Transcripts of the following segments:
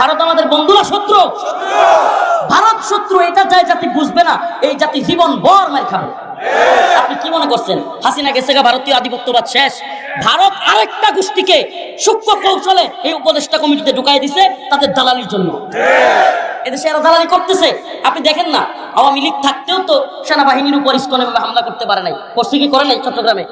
ভারত আমাদের বন্ধু না শত্রু। ভারত শত্রু, এটা যায় জাতি বুঝবে না, এই জাতি জীবন বর মার খাবে। আপনি কি মনে করছেন? হাসিনা গেছে ভারতীয় আধিপত্যবাদ শেষ। ভারত আরেকটা গোষ্ঠীকে সূক্ষ্ম কৌশলে এই উপদেষ্টা কমিটিতে ঢুকাই দিছে, তাদের দালালির জন্য। এদেশে এরা দালালি করতেছে। আপনি দেখেন না, আওয়ামী লীগ থাকতেও তো সেনাবাহিনীর উপর ইস্কন হামলা করতে পারে নাই। করছে কি করে নাই চট্টগ্রামে?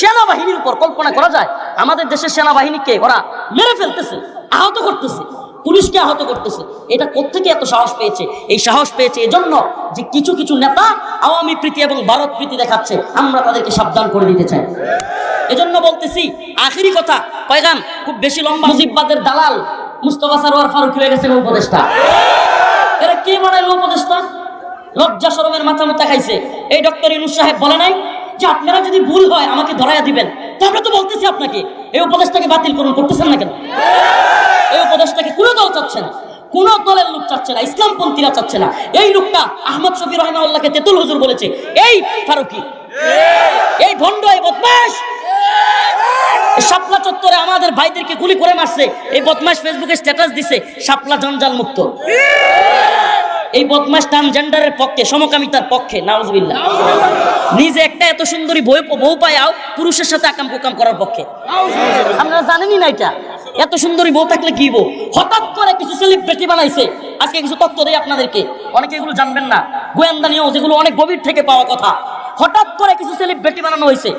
সেনাবাহিনীর উপর কল্পনা করা যায়, আমাদের দেশের সেনাবাহিনীকে ওরা মেরে ফেলতেছে, আহত করতেছে। পুলিশকে আহত করতেছে। এটা কোত্থেকে এত সাহস পেয়েছে? এই সাহস পেয়েছে এজন্য যে কিছু কিছু নেতা আওয়ামী প্রীতি এবং ভারত প্রীতি দেখাচ্ছে। আমরা তাদেরকে সাবধান করে দিতে চাই। এজন্য বলতেছি, আখেরি কথা, পয়গাম, খুব বেশি লম্বা মুজিববাদের দালাল মুস্তফা সারোয়ার ফারুক হয়ে গেছেন উপদেষ্টা এরা কে বানাইলো উপদেষ্টা লজ্জা সরমের মাথা মুথা খাইছে। এই ডক্টর ইনুস সাহেব বলে নাই যে আপনারা যদি ভুল হয় আমাকে ধরাইয়া দিবেন। তো আমরা তো বলতেছি আপনাকে, এই উপদেশটাকে বাতিল করুন, করতেছেন না কেন? এই উপদেশটাকে কোনো দল চাচ্ছে না, কোন দলের লোক চাচ্ছে না, ইসলামপন্থীরা চাচ্ছে না। এই লোকটা আহমদ শফি রহমাউল্লাহকে তেতুল হুজুর বলেছে। এই ফারুকি, এই ভণ্ড, এই বদমাস শাপলা চত্বরে আমাদের ভাইদেরকে গুলি করে মারছে। এই বদমাস ফেসবুকে স্ট্যাটাস দিছে, শাপলা জঞ্জাল মুক্ত। এই বদমাস ট্রান্সজেন্ডারের পক্ষে, সমকামিতার পক্ষে, নাউজবিল্লাহ। নিজে একটা এত সুন্দরী বউ বউ পায়াও পুরুষের সাথে আকাম কুকাম করার পক্ষে। আপনারা জানেনই না এটা। এত সুন্দরী বউ থাকলে কি বউ? হঠাৎ করে কিছু সেলিব্রিটি বানাইছে। আজকে কিছু তথ্য দেয় আপনাদেরকে। অনেকে এগুলো জানবেন না। গোয়েন্দা নিউজ এগুলো অনেক গভীর থেকে পাওয়া কথা। হঠাৎ করে কিছু সেলিব্রিটি বানানো হয়েছে।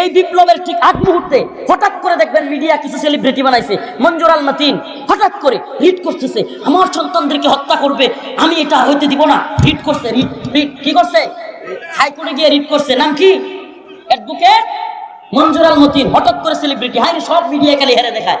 এই বিপ্লবের ঠিক আগ মুহূর্তে হঠাৎ করে দেখবেন মিডিয়া কিছু সেলিব্রিটি বানাইছে। মঞ্জুর আল মাতিন, হঠাৎ করে হিট করতেছে। আমার সন্তানদেরকে হত্যা করবে। আমি এটা হইতে দিব না। হিট করছে কি করছে? হাইকোর্টে গিয়ে রিট করছে। নাম কি? অ্যাডভোকেট মঞ্জুর আল মতিন। হঠাৎ করে সেলিব্রিটি হাই সব মিডিয়া খালি হেরে দেখায়।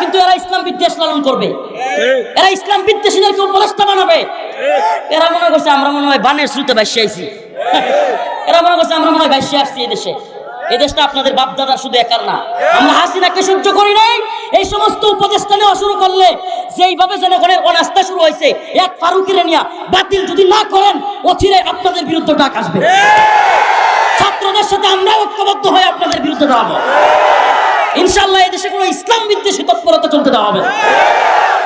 কিন্তু এরা ইসলাম বিদ্বেষ লালন করবে। এরা ইসলাম বিদ্বেষীদেরকে উপদেষ্টা বানাবে। এরা মনে করছে আমরা মনে হয় বানের শ্রুতে বাইশে আইছি। এরা মনে করছে আমরা মনে হয় বাইশে আসছি এই দেশে। এই দেশটা আপনাদের বাপদাদা শুধু একার না। আমরা হাসিনাকে সহ্য করি নাই। এই সমস্ত উপদেষ্টা নেওয়া শুরু করলে যেইভাবে জনগণের অনাস্থা শুরু হয়েছে এক ফারুকিরে নিয়া বাতিল যদি না করেন অচিরে আপনাদের বিরুদ্ধে ডাক আসবে। ছাত্রদের সাথে আমরা ঐক্যবদ্ধ হয়ে আপনাদের বিরুদ্ধে দাঁড়াবো। ইনশাল্লাহ এদেশে কোনো ইসলাম বিদ্বেষী তৎপরতা চলতে দেওয়া হবে না।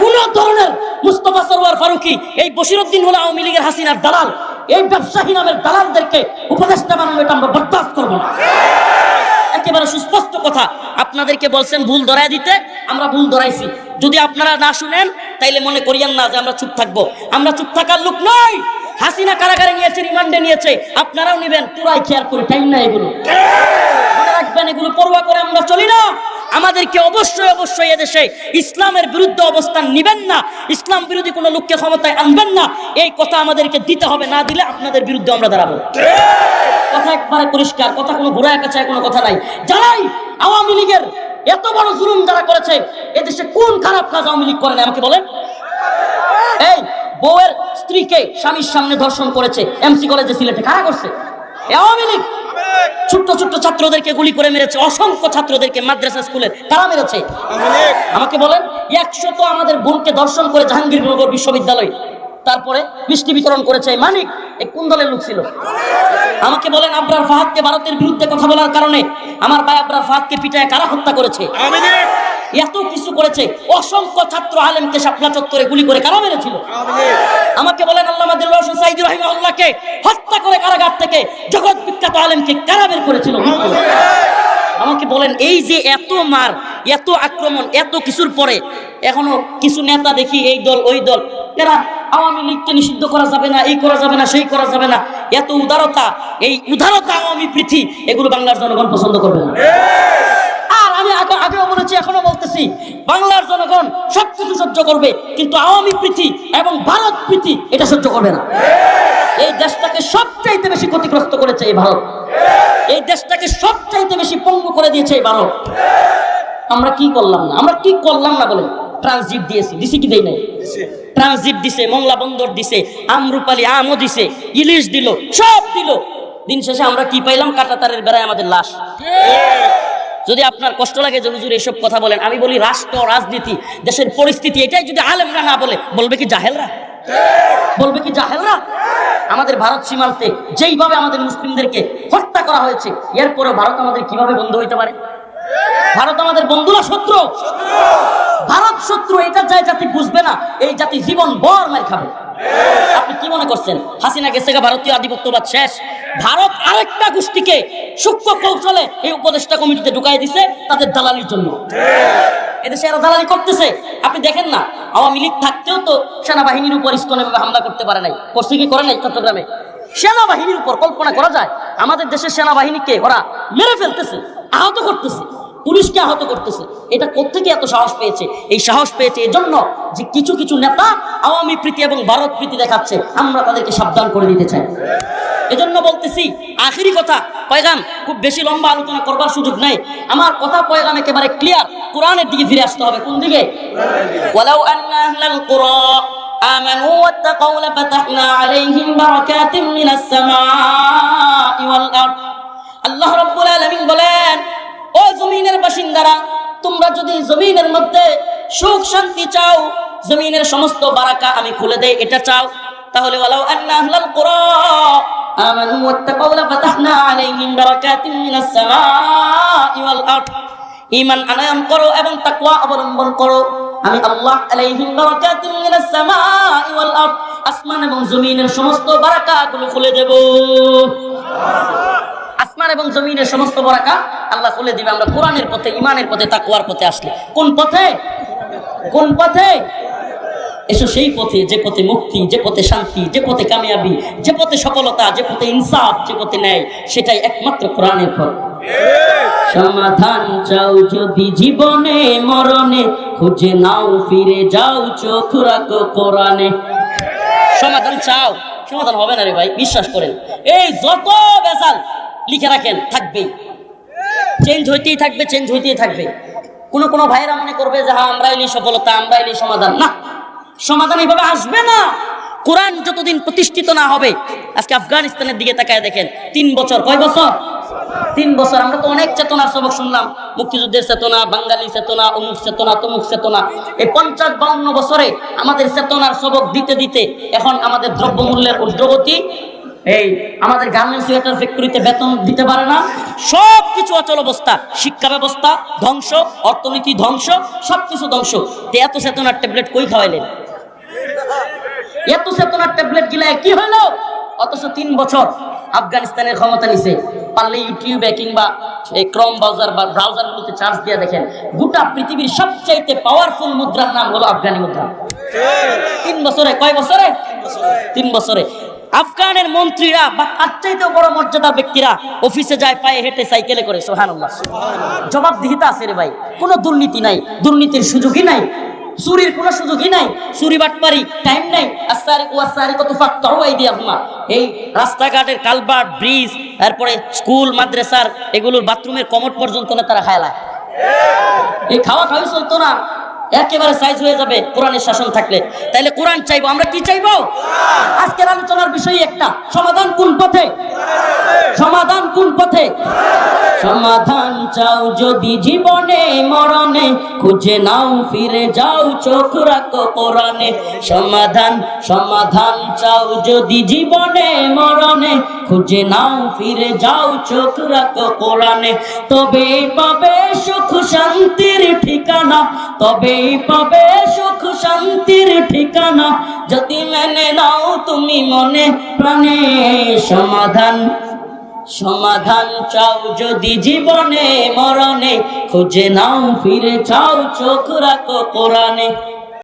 কোন ধরনের মুস্তফা সরোয়ার ফারুকি এই বসিরুদ্দিন হলো আওয়ামী লীগের হাসিনার দালাল, এই ব্যবসায়ী নামের দালালদেরকে উপদেষ্টা বানানো এটা আমরা বরদাস্ত করব না। একেবারে সুস্পষ্ট কথা, আপনাদেরকে বলছেন ভুল ধরায় দিতে, আমরা ভুল ধরাইছি। যদি আপনারা না শুনেন, তাইলে মনে করিয়েন না যে আমরা চুপ থাকব। আমরা চুপ থাকার লোক নই। হাসিনা কারাগারে নিয়েছে, রিমান্ডে নিয়েছে। আপনারাও নিবেন, পুরাই খেয়াল করি, টাইম না এগুলো। রাখবেন এগুলো পড়ুয়া করে আমরা চলি না। আমাদেরকে অবশ্যই অবশ্যই এদেশে ইসলামের বিরুদ্ধে অবস্থান নিবেন না। ইসলাম বিরোধী কোনো লোককে ক্ষমতায় আনবেন না। এই কথা আমাদেরকে দিতে হবে, না দিলে আপনাদের বিরুদ্ধে আমরা দাঁড়াবো। কথা একবারে পরিষ্কার, কথা কোনো ঘোরায় পেছায় কোনো কথা নাই। যারাই আওয়ামী লীগের এত বড় জুলুম যারা করেছে, এদেশে কোন খারাপ কাজ আওয়ামী লীগ করে না আমাকে বলেন। এই বউয়ের স্ত্রীকে স্বামীর সামনে ধর্ষণ করেছে, এমসি কলেজে সিলেটে কারা করছে? আওয়ামী লীগ ছোট্ট ছোট্ট ছাত্রদেরকে গুলি করে মেরেছে অসংখ্য ছাত্রদেরকে মাদ্রাসা স্কুলে। তারা মেরেছে? আমাকে বলেন একশো তো আমাদের বোনকে দর্শন করে জাহাঙ্গীরনগর বিশ্ববিদ্যালয় তারপরে মিষ্টি বিতরণ করেছে মানিক এক কোন দলের লোক ছিল? আমাকে বলেন আবরার ফাহাদকে ভারতের বিরুদ্ধে কথা বলার কারণে আমার ভাই আবরার ফাহাদকে পিটায় কারা হত্যা করেছে? এত কিছু করেছে। অসংখ্য ছাত্র আলেমকে শাপলা চত্বরে গুলি করে কারা মেরেছিল? আমাকে বলেন রহিমাহুল্লাহকে হত্যা করে কারাগার থেকে জগৎ বিখ্যাত আলেমকে কারা বের করেছিল? আমাকে বলেন, এই যে এত মার, এত আক্রমণ, এত কিছুর পরে এখনও কিছু নেতা দেখি এই দল, ওই দল। এরা আওয়ামী লীগকে নিষিদ্ধ করা যাবে না, এই করা যাবে না, সেই করা যাবে না। এত উদারতা, এই উদারতা আওয়ামী পৃথি এগুলো বাংলার জনগণ পছন্দ করবে না। আগে আগেও বলেছি এখনও বলতেছি। বাংলার জনগণ সবকিছু সহ্য করবে কিন্তু আওয়ামী প্রীতি এবং ভারত প্রীতি এটা সহ্য করবে না। এই দেশটাকে সবচাইতে বেশি ক্ষতিগ্রস্ত করেছে এই ভারত। এই দেশটাকে সবচাইতে বেশি পঙ্গু করে দিয়েছে এই ভারত। আমরা কি করলাম না? আমরা কি করলাম না বলেন? ট্রানজিট দিয়েছি দিছি কি দেই নাই। ট্রানজিট দিছে মংলা বন্দর দিছে আমরুপালি আমও দিছে ইলিশ দিল সব দিল। দিন শেষে আমরা কি পাইলাম? কাটাতারের বেড়ায় আমাদের লাশ। যদি আপনার কষ্ট লাগে যে হুজুর এসব কথা বলেন, আমি বলি রাষ্ট্র, রাজনীতি, দেশের পরিস্থিতি, এটাই যদি আলেমরা না বলে, বলবে কি জাহেলরা? বলবে কি জাহেলরা? আমাদের ভারত সীমান্তে যেইভাবে আমাদের মুসলিমদেরকে হত্যা করা হয়েছে, এরপরেও ভারত আমাদের কীভাবে বন্ধু হইতে পারে? ভারত আমাদের বন্ধুরা শত্রু। ভারত শত্রু, এটা যায় জাতি বুঝবে না, এই জাতি জীবন বর মার খাবে। আপনি কি মনে করছেন? হাসিনা গেছে ভারতীয় আধিপত্যবাদ শেষ। ভারত আরেকটা গোষ্ঠীকে সূক্ষ্ম কৌশলে এই উপদেষ্টা কমিটিতে ঢুকাই দিছে তাদের দালালির জন্য। এদেশে এরা দালালি করতেছে। আপনি দেখেন না, আওয়ামী লীগ থাকতেও তো সেনাবাহিনীর উপর ইস্কন এভাবে হামলা করতে পারে নাই। করছে কি করে নাই চট্টগ্রামে? সেনাবাহিনীর উপর কল্পনা করা যায়, আমাদের দেশের সেনাবাহিনীকে ওরা মেরে ফেলতেছে, আহত করতেছে, পুলিশকে আহত করতেছে। এটা কোথেকে এত সাহস পেয়েছে? এই সাহস পেয়েছে এজন্য যে কিছু কিছু নেতা আওয়ামী প্রীতি এবং ভারত প্রীতি দেখাচ্ছে। আমরা তাদেরকে সাবধান করে দিতে চাই। এজন্য বলতেছি আখিরি কথা পয়গাম খুব বেশি লম্বা আলোচনা করবার সুযোগ নাই আমার কথা পয়গাম একেবারে ক্লিয়ার কোরআনের দিকে ফিরে আসতে হবে কোন দিকে ওয়ালাউ আন্না আহলাল কুরা آمنوا واتقوا لفتحنا عليهم بركات من السماء والأرض আল্লাহ রাব্বুল আলামিন বলেন ও জমিনের বাসিন্দারা তোমরা যদি জমিনের মধ্যে সুখ শান্তি চাও জমিনের সমস্ত বারাকা আমি খুলে দেই এটা চাও তাহলে ওয়ালাউ আন্না আহলাল কুরা ওয়াত্তাকাউ লাফাতাহনা আলাইহিম বারাকাতিন মিনাস সামাই ওয়াল আরদ ঈমান আনয়ন করো এবং তাকওয়া অবলম্বন করো। আমি আল্লাহ আলাইহিম বারাকাতিন মিনাস সামাই ওয়াল আরদ। আসমান এবং জমিনের সমস্ত বারাকাগুলো খুলে দেব। আসমান এবং জমিনের সমস্ত বরাকা আল্লাহ খুলে দিবে। আমরা কোরআনের পথে ইমানের পথে তাকুয়ার পথে আসলে। কোন পথে? কোন পথে? এসো সেই পথে, যে পথে মুক্তি, যে পথে শান্তি, যে পথে কামিয়াবি, যে পথে সফলতা, যে পথে ইনসাফ, যে পথে ন্যায়, সেটাই একমাত্র কোরআনের পথ। সমাধান চাও যদি জীবনে, মরণে, খুঁজে নাও, ফিরে যাও চোখ রাখো কোরআনে। সমাধান চাও, সমাধান হবে না রে ভাই, বিশ্বাস করেন। এই যত বেসাল লিখে রাখেন, থাকবেই। চেঞ্জ হইতেই থাকবে চেঞ্জ হইতেই থাকবে। কোন কোন ভাইয়েরা মনে করবে যে হ্যাঁ আমরা এলি সফলতা আমরা এলি সমাধান। না। সমাধান এইভাবে আসবে না। কোরআন যতদিন প্রতিষ্ঠিত না হবে, আজকে আফগানিস্তানের দিকে তাকায় দেখেন, তিন বছর, কয় বছর? তিন বছর, আমরা তো অনেক চেতনার সবক শুনলাম, মুক্তিযুদ্ধের চেতনা, বাঙালি চেতনা, অমুক চেতনা, তমুক চেতনা। এই পঞ্চাশ বাউন্ন বছরে আমাদের চেতনার সবক দিতে দিতে এখন আমাদের দ্রব্যমূল্যের অগ্রগতি এই আমাদের গার্মেন্টস সোয়েটার ফ্যাক্টরিতে বেতন দিতে পারে না। সব কিছু অচল অবস্থা, শিক্ষা ব্যবস্থা ধ্বংস, অর্থনীতি ধ্বংস সব কিছু ধ্বংস এত চেতনার ট্যাবলেট কই খাওয়াইলেন? এত চেতনার ট্যাবলেট গিলায় কি হলো? অথচ তিন বছর আফগানিস্তানের ক্ষমতা নিছে। পারলে ইউটিউবে কিংবা এই ক্রম ব্রাউজার বা ব্রাউজারগুলোতে চার্জ দিয়ে দেখেন। গোটা পৃথিবীর সবচাইতে পাওয়ারফুল মুদ্রার নাম হলো আফগানি মুদ্রা। তিন বছরে কয় বছরে? তিন বছরে। আফগানের মন্ত্রীরা বা তার চাইতেও বড় মর্যাদার ব্যক্তিরা অফিসে যায় পায়ে হেঁটে সাইকেলে করে সোহানুল্লাহ জবাবদিহিতা আছে রে ভাই। কোনো দুর্নীতি নাই দুর্নীতির সুযোগই নাই। চুরির কোনো সুযোগই নাই, চুরি বাটপারি টাইম নাই। আসারি ও আসারি কত ফাক্ত তরবাই দিয়া হুমা এই রাস্তাঘাটের কালভার্ট, ব্রিজ তারপরে স্কুল, মাদ্রাসার, এগুলোর বাথরুমের কমট পর্যন্ত না তারা খায়লা এই খাওয়া খাওয়াই চলতো না। একেবারে সাইজ হয়ে যাবে কোরআনের শাসন থাকলে। তাইলে কোরআন চাইব, আমরা কি চাইব? আজকের আলোচনার বিষয় একটা, সমাধান কোন পথে? সমাধান কোন পথে? সমাধান চাও যদি জীবনে, মরণে, খুঁজে নাও, ফিরে যাও, চোখ রাখো কোরআনে। সমাধান সমাধান চাও যদি জীবনে, মরণে, খুঁজে নাও, ফিরে যাও, চোখ রাখো কোরআনে। তবে পাবে সুখ শান্তির ঠিকানা তবেই পাবে সুখ শান্তির ঠিকানা। যদি মেনে নাও তুমি মনে প্রাণে সমাধান। সমাধান চাও যদি জীবনে, মরণে, খুঁজে নাও, ফিরে চাও, চোখ রাখো কোরআনে।